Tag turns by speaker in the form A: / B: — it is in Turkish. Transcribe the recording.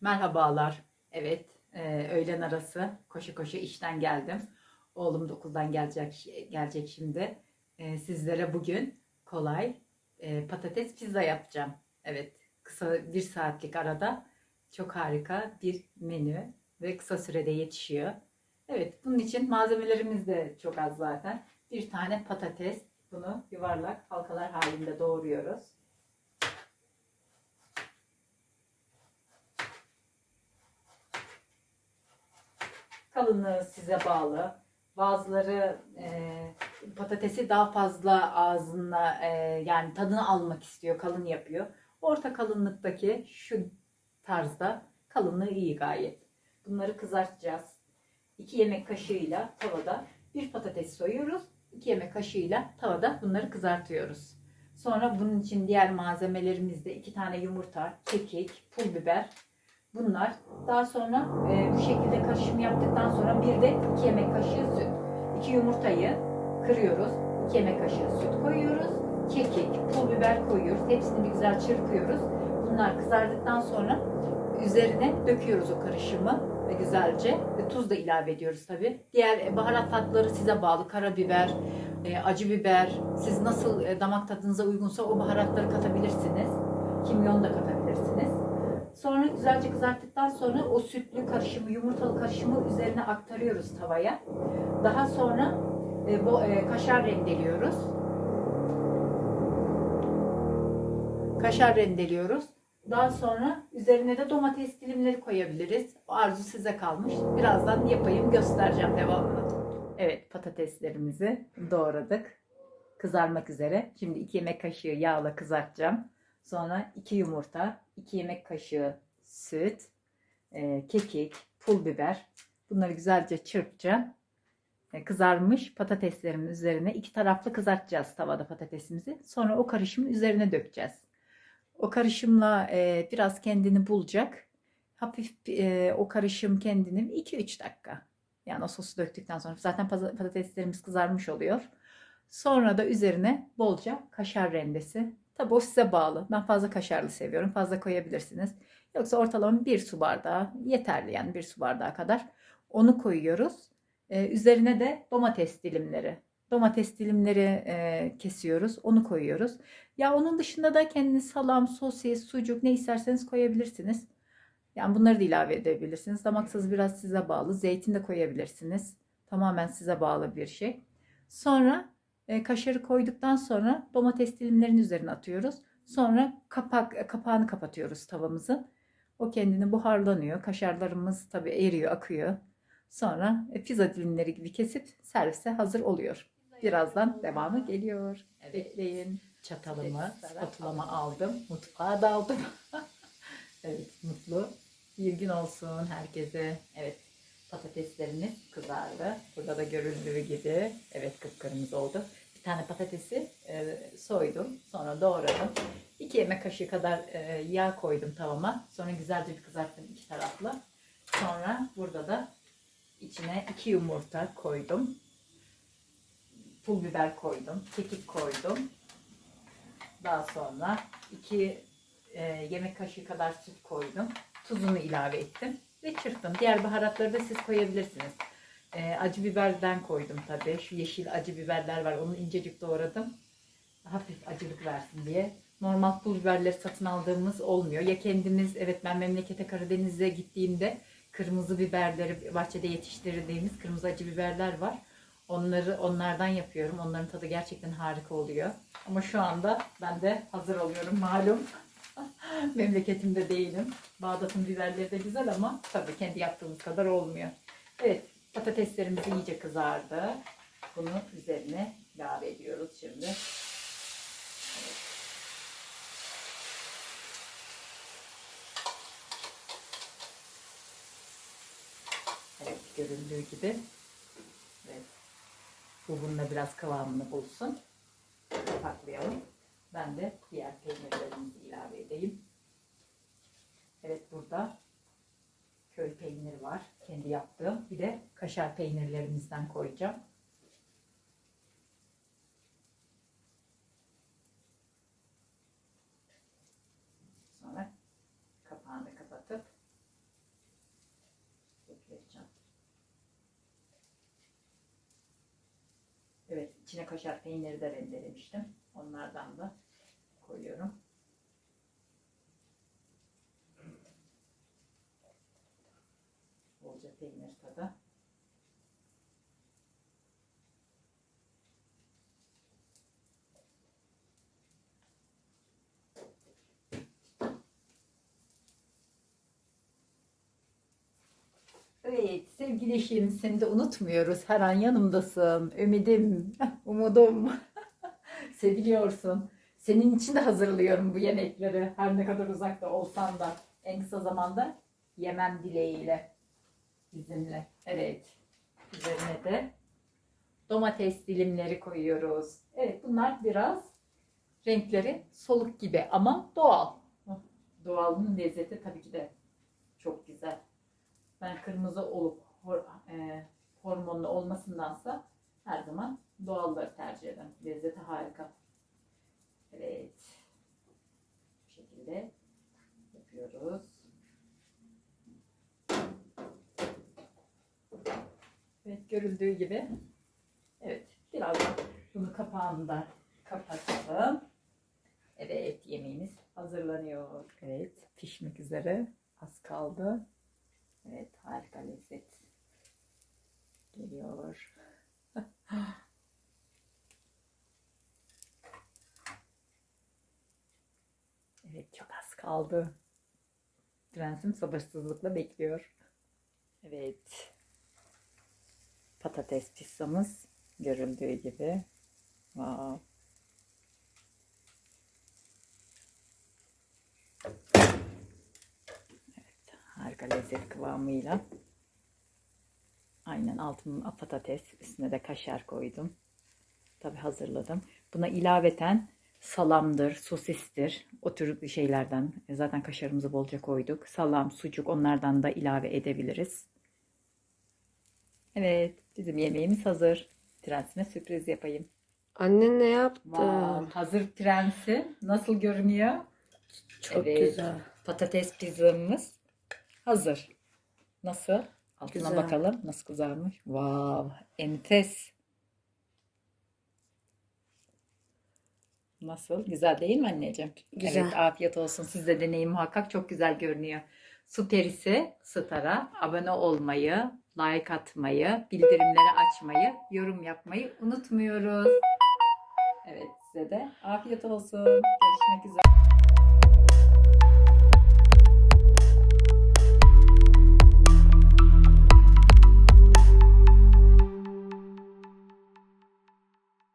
A: Merhabalar. Evet, e, öğlen arası koşu koşu işten geldim. Oğlum da okuldan gelecek gelecek şimdi. E, sizlere bugün kolay e, patates pizza yapacağım. Evet, kısa bir saatlik arada çok harika bir menü ve kısa sürede yetişiyor. Evet, bunun için malzemelerimiz de çok az zaten. Bir tane patates, bunu yuvarlak halkalar halinde doğruyoruz. Kalınlığı size bağlı. Bazıları e, patatesi daha fazla ağzına e, yani tadını almak istiyor, kalın yapıyor. Orta kalınlıktaki şu tarzda kalınlığı iyi gayet. Bunları kızartacağız. 2 yemek kaşığıyla tavada bir patates soyuyoruz. 2 yemek kaşığıyla tavada bunları kızartıyoruz. Sonra bunun için diğer malzemelerimizde 2 tane yumurta, kekik, pul biber, Bunlar. Daha sonra e, bu şekilde karışım yaptıktan sonra bir de 2 yemek kaşığı süt. 2 yumurtayı kırıyoruz. 2 yemek kaşığı süt koyuyoruz. Kekik, pul biber koyuyoruz. Hepsini bir güzel çırpıyoruz. Bunlar kızardıktan sonra üzerine döküyoruz o karışımı ve güzelce ve tuz da ilave ediyoruz tabi. Diğer e, baharat tatları size bağlı. Karabiber, e, acı biber, siz nasıl e, damak tadınıza uygunsa o baharatları katabilirsiniz. Kimyon da katabilirsiniz. Sonra güzelce kızarttıktan sonra o sütlü karışımı, yumurtalı karışımı üzerine aktarıyoruz tavaya. Daha sonra e, bu e, kaşar rendeliyoruz. Kaşar rendeliyoruz. Daha sonra üzerine de domates dilimleri koyabiliriz. O arzu size kalmış. Birazdan yapayım, göstereceğim devamını. Evet, patateslerimizi doğradık. Kızarmak üzere. Şimdi 2 yemek kaşığı yağla kızartacağım. Sonra 2 yumurta, 2 yemek kaşığı süt, e, kekik, pul biber. Bunları güzelce çırpacağım. E, kızarmış patateslerimin üzerine iki taraflı kızartacağız tavada patatesimizi. Sonra o karışımı üzerine dökeceğiz. O karışımla e, biraz kendini bulacak. Hafif e, o karışım kendini 2-3 dakika. Yani o sosu döktükten sonra zaten patateslerimiz kızarmış oluyor. Sonra da üzerine bolca kaşar rendesi. Tabi o size bağlı. Ben fazla kaşarlı seviyorum. Fazla koyabilirsiniz. Yoksa ortalama bir su bardağı yeterli yani bir su bardağı kadar. Onu koyuyoruz. Ee, üzerine de domates dilimleri. Domates dilimleri e, kesiyoruz. Onu koyuyoruz. Ya onun dışında da kendiniz salam, sosis, sucuk ne isterseniz koyabilirsiniz. Yani bunları da ilave edebilirsiniz. Damaksız biraz size bağlı. Zeytin de koyabilirsiniz. Tamamen size bağlı bir şey. Sonra e, kaşarı koyduktan sonra domates dilimlerinin üzerine atıyoruz. Sonra kapak kapağını kapatıyoruz tavamızı. O kendini buharlanıyor. Kaşarlarımız tabii eriyor, akıyor. Sonra e, pizza dilimleri gibi kesip servise hazır oluyor. Birazdan devamı geliyor.
B: Evet.
A: Bekleyin. Çatalımı,
B: Evet,
A: spatulamı aldım. Mutfağa daldım. evet, mutlu. Bir gün olsun herkese. Evet, patateslerimiz kızardı. Burada da görüldüğü gibi. Evet, kıpkırmızı oldu. Bir tane patatesi e, soydum. Sonra doğradım. 2 yemek kaşığı kadar e, yağ koydum tavama. Sonra güzelce bir kızarttım iki taraflı. Sonra burada da içine 2 yumurta koydum. Pul biber koydum. Kekik koydum. Daha sonra 2 e, yemek kaşığı kadar süt koydum. Tuzunu ilave ettim ve çırptım. Diğer baharatları da siz koyabilirsiniz. E, acı biberden koydum tabii. Şu yeşil acı biberler var. Onu incecik doğradım. Hafif acılık versin diye normal pul biberleri satın aldığımız olmuyor. Ya kendimiz evet ben memlekete Karadeniz'e gittiğimde kırmızı biberleri bahçede yetiştirdiğimiz kırmızı acı biberler var. Onları onlardan yapıyorum. Onların tadı gerçekten harika oluyor. Ama şu anda ben de hazır oluyorum malum. Memleketimde değilim. Bağdat'ın biberleri de güzel ama tabii kendi yaptığımız kadar olmuyor. Evet patateslerimiz iyice kızardı. Bunu üzerine ilave ediyoruz şimdi. Evet. Evet görüldüğü gibi. Evet. Bu bununla biraz kıvamını bulsun. Kapaklayalım. Ben de diğer peynirlerimizi ilave edeyim. Evet burada köy peyniri var. Kendi yaptığım. Bir de kaşar peynirlerimizden koyacağım. Sonra kapağını kapatıp bekleyeceğim. Evet içine kaşar peyniri de rendelemiştim. Onlardan da koyuyorum. Evet sevgili eşim seni de unutmuyoruz. Her an yanımdasın. Ümidim, umudum. Seviliyorsun. Senin için de hazırlıyorum bu yemekleri. Her ne kadar uzakta olsan da en kısa zamanda yemem dileğiyle bizimle. Evet. Üzerine de domates dilimleri koyuyoruz. Evet bunlar biraz renkleri soluk gibi ama doğal. Doğalın lezzeti tabii ki de çok güzel. Ben kırmızı olup e, hormonlu olmasındansa her zaman doğalları tercih ederim. Lezzeti harika. Evet. Bu şekilde yapıyoruz. Evet görüldüğü gibi. Evet birazdan bunu kapağını da kapatalım. Evet yemeğimiz hazırlanıyor. Evet pişmek üzere. Az kaldı. Evet harika lezzet geliyor. evet çok az kaldı. Prensim sabırsızlıkla bekliyor. Evet. Patates pizzamız görüldüğü gibi. Wow. Harika lezzet kıvamıyla. Aynen altına patates, üstüne de kaşar koydum. Tabi hazırladım. Buna ilaveten salamdır, sosistir. O tür şeylerden. e, Zaten kaşarımızı bolca koyduk. Salam, sucuk onlardan da ilave edebiliriz. Evet, bizim yemeğimiz hazır. Prensime sürpriz yapayım.
B: Annen ne yaptı?
A: Wow, hazır prensi. Nasıl görünüyor?
B: Çok
A: Evet.
B: güzel.
A: Patates pizzamız hazır. Nasıl? Altına
B: Güzel.
A: bakalım. Nasıl kızarmış? Wow, enfes. Nasıl? Güzel değil mi anneciğim?
B: Güzel.
A: Evet, afiyet olsun. Siz de deneyin muhakkak. Çok güzel görünüyor. Su perisi Star'a abone olmayı, like atmayı, bildirimleri açmayı, yorum yapmayı unutmuyoruz. Evet size de afiyet olsun. Görüşmek üzere.